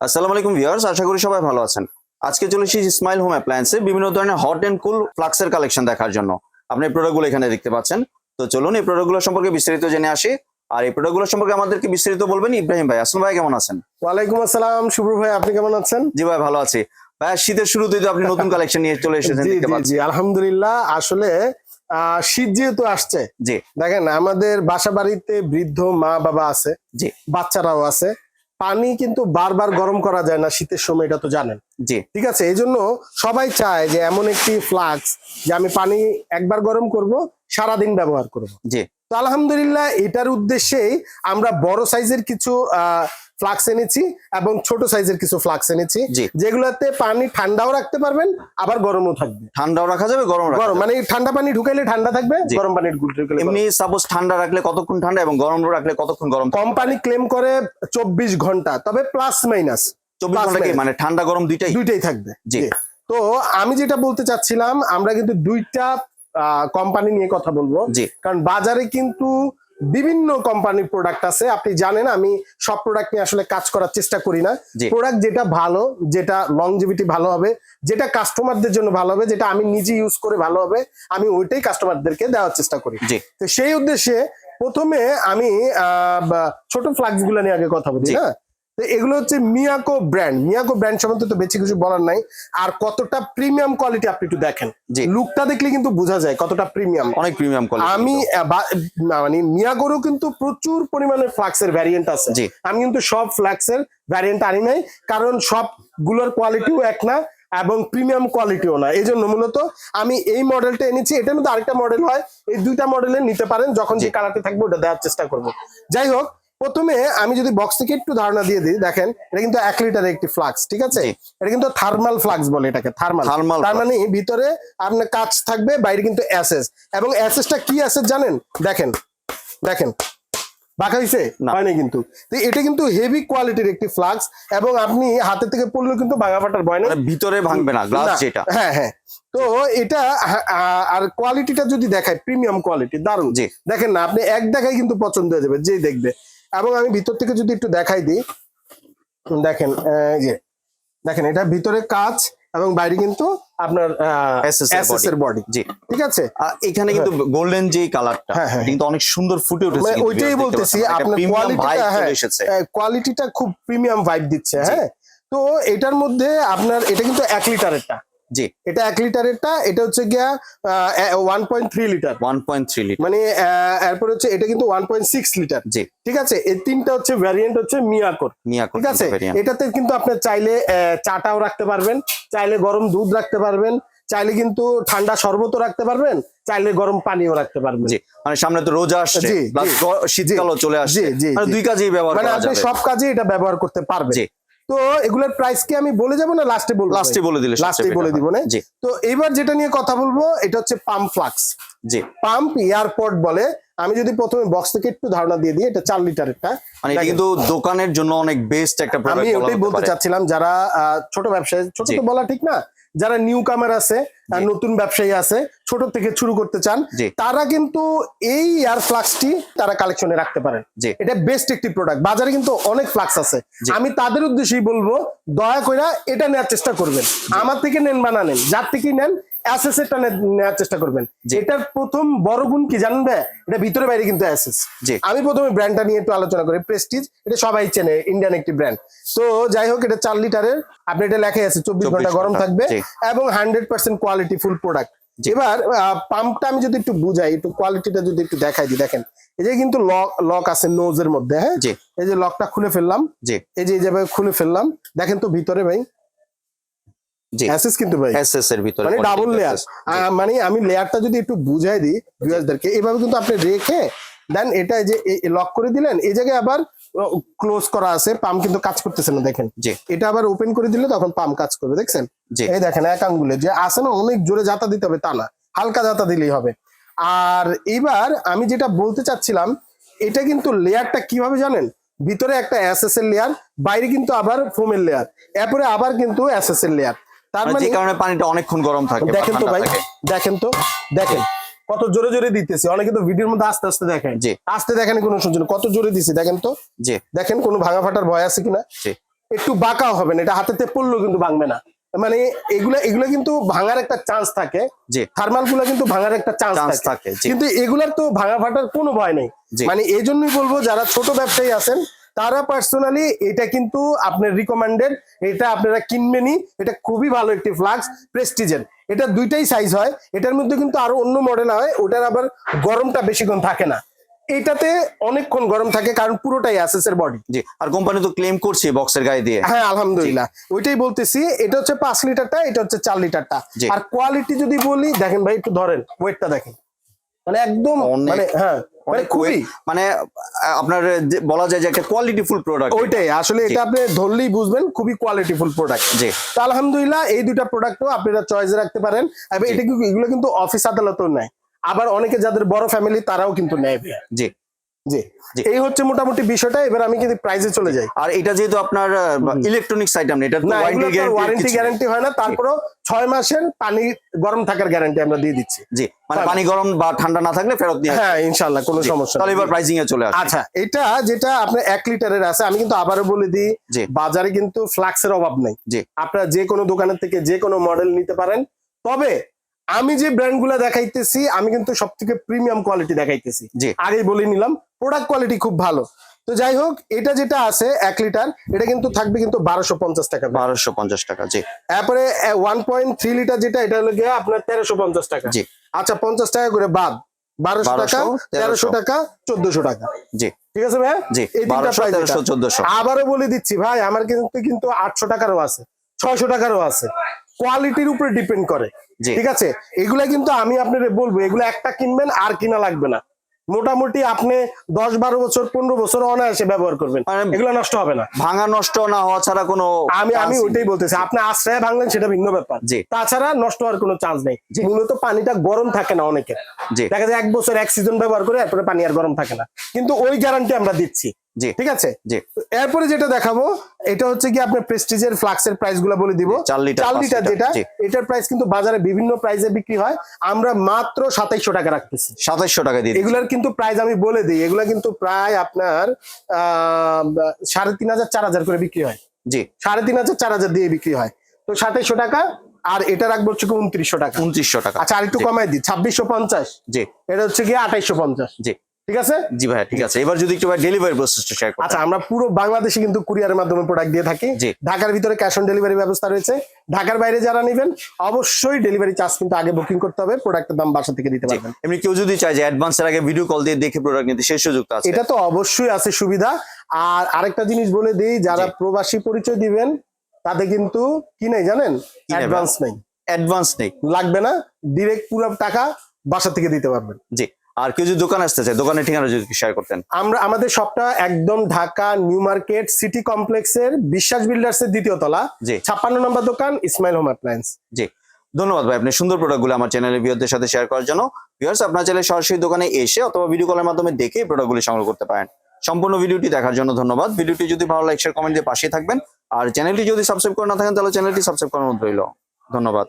আসসালামু আলাইকুম ভিউয়ার্স আশা করি সবাই ভালো আছেন। আজকে চলে এসেছি স্মাইল হোম অ্যাপ্লায়েন্সে বিভিন্ন ধরনের হট এন্ড কুল ফ্লাক্সের কালেকশন দেখার জন্য। আপনি এই প্রোডাক্টগুলো এখানে দেখতে পাচ্ছেন। তো চলুন এই প্রোডাক্টগুলো সম্পর্কে বিস্তারিত জেনে আসি। আর এই প্রোডাক্টগুলো সম্পর্কে আমাদেরকে বিস্তারিত বলবেন ইব্রাহিম ভাই। আসলাম ভাই কেমন আছেন? ওয়ালাইকুম আসসালাম শুভ্র ভাই আপনি কেমন আছেন? জি ভাই ভালো আছি। ভাই শীতের শুরুতেই তো আপনি নতুন কালেকশন নিয়ে চলে এসেছেন দেখতে জি পাচ্ছি আলহামদুলিল্লাহ। আসলে আহ, শীত যেহেতু আসছে জি। দেখেন আমাদের বাসা বাড়িতে বৃদ্ধ মা বাবা আছে জি। বাচ্চারাও আছে। পানি কিন্তু বারবার গরম করা যায় না শীতের সময় এটা তো জানেন। জি। ঠিক আছে এই জন্য সবাই চায় যে এমন একটি ফ্লাক্স যে আমি পানি একবার গরম করব সারাদিন ব্যবহার করব। জি। তো আলহামদুলিল্লাহ এটার উদ্দেশ্যেই আমরা বড় সাইজের কিছু ফ্লাক্স এনেছি এবং ছোট সাইজের কিছু ফ্লাক্স এনেছি। যেগুলোতে পানি ঠান্ডাও রাখতে পারবেন আবার গরমও থাকবে। ঠান্ডাও রাখা যাবে গরম গরম মানে ঠান্ডা পানি ঢুকাইলে ঠান্ডা থাকবে গরম পানি ঢুকাইলে এমনি সাপোজ ঠান্ডা রাখলে কতক্ষণ ঠান্ডা এবং গরম রাখলে কতক্ষণ গরম কোম্পানি ক্লেম করে চব্বিশ ঘণ্টা তবে প্লাস মাইনাস চব্বিশ ঘণ্টা কি? মানে ঠান্ডা গরম দুইটাই? দুইটাই থাকবে। জি। তো আমি যেটা বলতে চাচ্ছিলাম আমরা কিন্তু দুইটা কোম্পানি নিয়ে কথা বলব। কারণ বাজারে কিন্তু বিভিন্ন কোম্পানির প্রোডাক্ট আছে। আপনি জানেন আমি সব প্রোডাক্ট নিয়ে আসলে কাজ করার চেষ্টা করি না। প্রোডাক্ট যেটা ভালো যেটা লংজিভিটি ভালো হবে যেটা কাস্টমারদের জন্য ভালো হবে যেটা আমি নিজে ইউজ করে ভালো হবে আমি ওইটাই কাস্টমারদেরকে দেওয়ার চেষ্টা করি। তো সেই উদ্দেশ্যে প্রথমে আমি আহ, ছোট ফ্লাক্সগুলো নিয়ে আগে কথা বলি হ্যাঁ? তো এগুলো হচ্ছে মিয়াকো ব্র্যান্ড মিয়াকো ব্র্যান্ড সম্বন্ধে তো বেশি কিছু বলার নাই। আর কতটা প্রিমিয়াম কোয়ালিটি আপনি একটু দেখেন। যে লুকটা দেখলে কিন্তু বোঝা যায় কতটা প্রিমিয়াম অনেক প্রিমিয়াম কোয়ালিটি আমি মানে মিয়াগোরও কিন্তু প্রচুর পরিমাণে ফ্লাক্সের ভ্যারিয়েন্ট আছে। জি। আমি কিন্তু সব ফ্লাক্সের ভ্যারিয়েন্ট আনি নাই কারণ সবগুলোর কোয়ালিটিও এক না এবং প্রিমিয়াম কোয়ালিটিও না। এই জন্য মূলত আমি এই মডেলটা এনেছি। এটার মধ্যে আরেকটা মডেল হয়। এই দুইটা মডেলের নিতে পারেন যখন যে কালারটা থাকবে ওটা দেওয়ার চেষ্টা করব। যাই হোক প্রথমে আমি যদি বক্স থেকে একটু ধারণা দিয়ে দিই দেখেন এটা কিন্তু এক লিটারের একটি ফ্লাক্স ঠিক আছে? এটা কিন্তু থার্মাল ফ্লাক্স বলে এটাকে থার্মাল থার্মাল তার। মানে ভিতরে আপনার কাজ থাকবে বাইরে কিন্তু অ্যাসেস এবং অ্যাসেসটা কি অ্যাসেস জানেন? দেখেন দেখেন। বাঁকা হয়েছে হয়নি কিন্তু। এটা কিন্তু হেভি কোয়ালিটির একটি ফ্লাক্স এবং আপনি হাতে থেকে পড়লেও কিন্তু ভাঙা ফাটার ভয় নেই। মানে ভিতরে ভাঙবে না গ্লাস যেটা। হ্যাঁ হ্যাঁ। তো এটা হা- আ- আর কোয়ালিটিটা যদি দেখায় প্রিমিয়াম কোয়ালিটি দারুণ। দেখেন না আপনি এক দেখায় কিন্তু পছন্দ হয়ে যাবে যেই দেখবে। এবং আমি ভিতর থেকে যদি একটু দেখাই দিই দেখেন যে দেখেন এটা ভিতরে কাজ এবং বাইরে কিন্তু আপনার এসএস এর বডি জি। ঠিক আছে? এখানে কিন্তু গোল্ডেন যে কালারটা হ্যাঁ, হ্যাঁ। কিন্তু অনেক সুন্দর ফুটে উঠেছে মানে ওইটাই বলতেছি আপনার কোয়ালিটিটা হ্যাঁ এসেছে। কোয়ালিটিটা খুব প্রিমিয়াম ভাইব দিচ্ছে হ্যাঁ। তো এটার মধ্যে আপনার এটা কিন্তু এক লিটারেরটা জি। এটা এক লিটারেরটা এটা হচ্ছে গিয়া one point three litre. One point three litre. মানে এরপর হচ্ছে এটা কিন্তু ওয়ান পয়েন্ট সিক্স লিটার। জি। ঠিক আছে? এই তিনটা হচ্ছে ভ্যারিয়েন্ট হচ্ছে মিয়াকোর। মিয়াকো ঠিক আছে? এটাতে কিন্তু আপনি চাইলে চাটাও রাখতে পারবেন চাইলে গরম দুধ রাখতে পারবেন চাইলে কিন্তু ঠান্ডা শরবতও রাখতে পারবেন চাইলে গরম পানিও রাখতে পারবেন। জি। মানে সামনে তো রোজা আসছে শীতকালও চলে আসছে। মানে দুই কাজেই ব্যবহার মানে আপনি সব কাজে এটা ব্যবহার করতে পারবেন। তো এগুলোর প্রাইস কি আমি বলে যাব না লাস্টে বলব? লাস্টে বলে দিলে লাস্টে বলে দিব না? তো এবার যেটা নিয়ে কথা বলব এটা হচ্ছে পাম্প ফ্লাক্স জি। পাম্প এয়ারপোর্ট বলে আমি যদি প্রথমে বক্স থেকে একটু ধারণা দিয়ে দিই এটা চার লিটারেরটা মানে এটা কিন্তু দোকানের জন্য অনেক বেস্ট একটা আমি প্রোডাক্ট ওটাই বলতে চাচ্ছিলাম যারা ছোট ব্যবসায়ী ছোট। তো বলা ঠিক না যারা নিউ কামার আছে নতুন ব্যবসায়ী আছে ছোট থেকে শুরু করতে চান তারা কিন্তু এই এয়ার ফ্লাক্সটি তারা কালেকশনে রাখতে পারেন। এটা বেস্ট একটি প্রোডাক্ট বাজারে কিন্তু অনেক ফ্লাক্স আছে। আমি তাদের উদ্দেশ্যেই বলব দয়া করে এটা নেওয়ার চেষ্টা করবেন। আমার থেকে নেন বা না নেন যার থেকেই নেন অ্যাসেস এটা নেওয়ার চেষ্টা করবেন। এটার প্রথম বড় গুণ কি ভাই? এটা ভিতরে বাইরে কিন্তু অ্যাসেস আমি প্রথমে ব্র্যান্ডটা নিয়ে একটু আলোচনা করি। প্রেস্টিজ এটা সবাই চেনে ইন্ডিয়ান একটি ব্র্যান্ড তো যাই হোক এটা চার লিটারের। আপনি এটা লেখাই আছে চব্বিশ ঘণ্টা গরম থাকবে এবং hundred percent quality full product. এবার পাম্পটা আমি যদি একটু বুঝাই একটু কোয়ালিটিটা যদি একটু দেখাই দিই দেখেন। এই যে কিন্তু লক লক আছে নোজের মধ্যে হ্যাঁ? এই যে লকটা খুলে ফেললাম। জি। এই যে এই জায়গায় খুলে ফেললাম। দেখেন তো ভিতরে ভাই অ্যাসেস কিন্তু ভাই। এসএস এর ভিতরে মানে ডাবল লেয়ার মানে আমি লেয়ারটা যদি একটু বুঝাই দিই এভাবে কিন্তু আপনি রেখে দেন এটা যে লক করে দিলেন এই জায়গায় আবার ক্লোজ করা আছে পাম্প কিন্তু কাজ করতেছে না দেখেন। এটা আবার ওপেন করে দিলে তখন পাম্প কাজ করবে দেখছেন? এই দেখেন এক আঙ্গুলে যে আছে না অনেক জোরে যাতা দিতে হবে তা না। হালকা যাতা দিলেই হবে। আর এবার আমি যেটা বলতে চাচ্ছিলাম এটা কিন্তু লেয়ারটা কীভাবে জানেন? ভিতরে একটা এর লেয়ার বাইরে কিন্তু আবার ফোমের লেয়ার এরপরে আবার কিন্তু এর লেয়ার তার মানে কারণে পানিটা অনেকক্ষণ গরম থাকে দেখেন তো ভাই দেখেন তো দেখেন। কত জোরে জোরে দিতেছি। অনেকে তো ভিডিওর মধ্যে আস্তে আস্তে দেখেন। জি। আস্তে দেখেন কোনো শুনছেন কত জোরে দিছি দেখেন তো। জি। দেখেন কোনো ভাঙা ফাটার ভয় আছে কিনা? জি। একটু বাঁকাও হবে না এটা হাতেতে পড়লেও কিন্তু ভাঙবে না। মানে এগুলা এগুলা কিন্তু ভাঙার একটা চান্স থাকে। জি। থার্মালগুলা কিন্তু ভাঙার একটা চান্স থাকে। কিন্তু এগুলার তো ভাঙা ফাটার কোনো ভয় নেই। মানে এই জন্যই বলব যারা ছোট ব্যবসায়ী আছেন তারা পার্সোনালি এটা কিন্তু আপনার রিকমেন্ডেড এটা আপনারা কিনবেনই। এটা খুবই ভালো একটি ফ্লাক্স প্রেস্টিজের এটা দুইটাই সাইজ হয় এটার মধ্যে কিন্তু আরও অন্য মডেল হয় ওটার আবার গরমটা বেশিক্ষণ থাকে না। এটাতে অনেকক্ষণ গরম থাকে কারণ পুরোটাই অ্যাসেস এর বডি জি আর কোম্পানি তো ক্লেম করছে বক্সের গায়ে দিয়ে। হ্যাঁ আলহামদুলিল্লাহ। ওইটাই বলতেছি এটা হচ্ছে পাঁচ লিটারটা এটা হচ্ছে চার লিটারটা। আর কোয়ালিটি যদি বলি দেখেন ভাই একটু ধরেন ওয়েটটা দেখেন। মানে একদম মানে হ্যাঁ মানে খুবই। মানে আপনার বলা যায় যে একটা কোয়ালিটিফুল প্রোডাক্ট ওইটাই আসলে এটা আপনি ধরলেই বুঝবেন খুবই কোয়ালিটিফুল প্রোডাক্ট জি। তো আলহামদুলিল্লাহ এই দুইটা প্রোডাক্টও আপনারা চয়েসে রাখতে পারেন। এবং এটা কি এগুলো কিন্তু অফিস আদালতও নেয়। আবার অনেকে যাদের বড় ফ্যামিলি তারাও কিন্তু নেয়। জি। জি। এই হচ্ছে মোটামুটি বিষয়টা এবার আমি কিন্তু প্রাইজে চলে যাই। আর এটা যেহেতু আপনার ইলেকট্রনিক্স আইটেম এটা ওয়ারেন্টি গ্যারান্টি হয় না তারপরেও ছয় মাসের পানি গরম থাকার গ্যারান্টি আমরা দিয়ে দিচ্ছি। জি মানে পানি। গরম বা ঠান্ডা না থাকলে ফেরত দিয়ে হ্যাঁ ইনশাল্লাহ কোনো সমস্যা তাহলে এবার প্রাইসিং এ চলে আসে। আচ্ছা এটা যেটা আপনার এক লিটারের আছে আমি কিন্তু আবারও বলে দিই জি। বাজারে কিন্তু ফ্লাক্সের অভাব নেই। জি। আপনারা যে কোনো দোকানের থেকে যে কোনো মডেল নিতে পারেন। তবে আমি যে ব্র্যান্ডগুলো দেখাইতেছি আমি কিন্তু সব থেকে প্রিমিয়াম কোয়ালিটি দেখাইতেছি আগেই বলে নিলাম প্রোডাক্ট কোয়ালিটি খুব ভালো। তো যাই হোক এটা যেটা আছে এক লিটার এটা কিন্তু থাকবে কিন্তু বারোশো পঞ্চাশ টাকা বারোশো পঞ্চাশ টাকা জি। তারপরে ওয়ান পয়েন্ট থ্রি লিটার যেটা এটা হলো গিয়ে আপনার তেরোশো পঞ্চাশ টাকা। জি। আচ্ছা পঞ্চাশ টাকা করে বাদ। বারোশো টাকা তেরোশো। টাকা চোদ্দশো টাকা। জি। ঠিক আছে ভাই জি এই তিনটা। চোদ্দশো। আবারও বলে দিচ্ছি ভাই আমার কিন্তু কিন্তু আটশো টাকারও আছে ছয়শো টাকারও আছে। কোয়ালিটির উপরে ডিপেন্ড করে। ঠিক আছে? এগুলা কিন্তু আমি আপনাদের বলব এগুলো একটা কিনবেন আর কিনা লাগবে না। মোটামুটি আপনি দশ বারো বছর পনেরো বছর অনায়াসে ব্যবহার করবেন। মানে- এগুলো নষ্ট হবে না। ভাঙা নষ্ট না হওয়া ছাড়া কোনো আমি আমি ওইটাই বলতেছি আপনি আশ্রয় ভাঙলেন সেটা ভিন্ন ব্যাপার। তাছাড়া নষ্ট হওয়ার কোনো চান্স নেই। মূলত পানিটা গরম থাকে না অনেকের জি। দেখা যায় এক বছর এক সিজন ব্যবহার করে এরপরে পানি আর গরম থাকে না। কিন্তু ওই গ্যারান্টি আমরা দিচ্ছি। জি। ঠিক আছে? জি। এরপরে যেটা দেখাবো এটা হচ্ছে কি আপনার প্রেস্টিজের ফ্লাক্সের প্রাইসগুলো বলে দিব। চার লিটার, চার লিটার যেটা এটার প্রাইস কিন্তু বাজারে বিভিন্ন প্রাইসে বিক্রি হয়। আমরা মাত্র সাতাইশশো টাকা রাখতেছি। সাতাইশশো টাকা দিয়ে। এগুলার কিন্তু প্রাইস আমি বলে দিই এগুলা কিন্তু প্রায় আপনার আহ সাড়ে তিন হাজার চার হাজার করে বিক্রি হয়। জি। সাড়ে তিন হাজার চার হাজার দিয়ে বিক্রি হয়। তো সাতাইশশো টাকা আর এটা রাখব হচ্ছে উনত্রিশশো টাকা। উনত্রিশশো টাকা। আচ্ছা আর একটু কমাই দিই ছাব্বিশশো পঞ্চাশ। জি। এটা হচ্ছে গিয়ে আঠাইশশো পঞ্চাশ। জি। ঠিক আছে? জি ভাই ঠিক আছে। এবার যদি একটু ভাই ডেলিভারি প্রসেসটা শেয়ার আচ্ছা আমরা পুরো বাংলাদেশে কিন্তু কুরিয়ারের মাধ্যমে প্রোডাক্ট দিয়ে থাকি। ঢাকার ভিতরে ক্যাশ অন ডেলিভারি ব্যবস্থা রয়েছে। ঢাকার বাইরে যারা নেবেন অবশ্যই ডেলিভারি চার্জ কিন্তু আগে বুকিং করতে হবে প্রোডাক্টের দাম বাসা থেকে দিতে পারবেন। এমনি কেউ যদি চায় যে অ্যাডভান্সের আগে ভিডিও কল দিয়ে দেখে প্রোডাক্ট নিতে সেই সুযোগটা আছে। এটা তো অবশ্যই আছে সুবিধা। আর আরেকটা জিনিস বলে দিই যারা প্রবাসী পরিচয় দিবেন তাতে কিন্তু কি নেই জানেন? অ্যাডভান্স নেই অ্যাডভান্স নেই। লাগবে না ডিরেক্ট পুরো টাকা বাসা থেকে দিতে পারবেন। জি। আর কেউ যদি দোকান আসতে চায় দোকানের ঠিকানা যদি শেয়ার করতেন। আমরা আমাদের শপটা একদম ঢাকা নিউ মার্কেট সিটি কমপ্লেক্সের বিশ্বাস বিল্ডার্স এর দ্বিতীয় তলা জি। ছাপ্পান্ন নম্বর দোকান ইসমাইল হোম অ্যাপ্লায়েন্স জি। ধন্যবাদ ভাই আপনি সুন্দর প্রোডাক্টগুলো আমার চ্যানেলের ভিউয়ারদের সাথে শেয়ার করার জন্য। ভিউয়ার্স আপনার চ্যানেলে সরাসরি দোকানে এসে অথবা ভিডিও কলের মাধ্যমে দেখে এই প্রোডাক্টগুলি সংগ্রহ করতে পারেন। সম্পূর্ণ ভিডিওটি দেখার জন্য ধন্যবাদ। ভিডিওটি যদি ভালো লাইক শেয়ার কমেন্ট দিয়ে পাশে থাকবেন। আর চ্যানেলটি যদি সাবস্ক্রাইব করে না থাকেন তাহলে চ্যানেলটি সাবস্ক্রাইব করার অনুরোধ রইল। ধন্যবাদ।